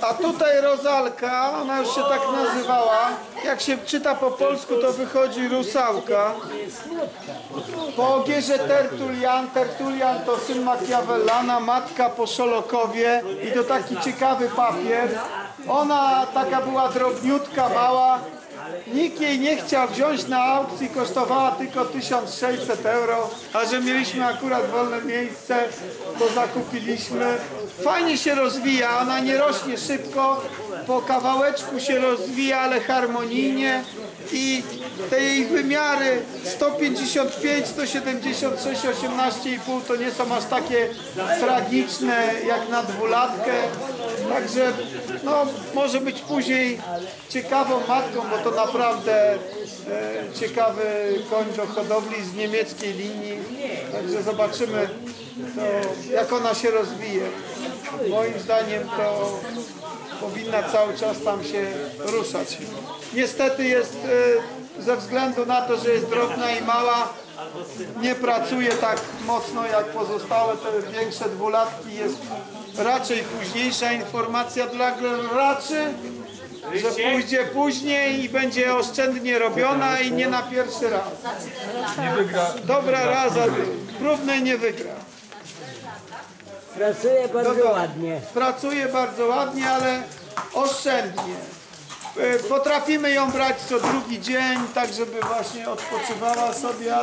A tutaj Rozalka, ona już się tak nazywała. Jak się czyta po polsku, to wychodzi rusałka. Po Ogierze Tertulian. Tertulian to syn Machiavellana, matka po Szolokowie. I to taki ciekawy papier. Ona taka była drobniutka, mała. Nikt jej nie chciał wziąć na aukcji, kosztowała tylko 1600 euro, a że mieliśmy akurat wolne miejsce, to zakupiliśmy. Fajnie się rozwija, ona nie rośnie szybko, po kawałeczku się rozwija, ale harmonijnie. I te jej wymiary 155, 176, 18,5 to nie są aż takie tragiczne jak na dwulatkę, także no, może być później ciekawą matką, bo to naprawdę e, ciekawy koń do hodowli z niemieckiej linii, także zobaczymy to, jak ona się rozwije. Moim zdaniem to powinna cały czas tam się ruszać. Niestety jest e, ze względu na to, że jest drobna i mała, nie pracuje tak mocno jak pozostałe te większe dwulatki. Jest raczej późniejsza informacja dla graczy, że pójdzie później i będzie oszczędnie robiona i nie na pierwszy raz. Dobra raza, próbnej nie wygra. Pracuje bardzo Dobra. ładnie. Pracuje bardzo ładnie, ale oszczędnie. E, Potrafimy ją brać co drugi dzień, tak żeby właśnie odpoczywała sobie, ale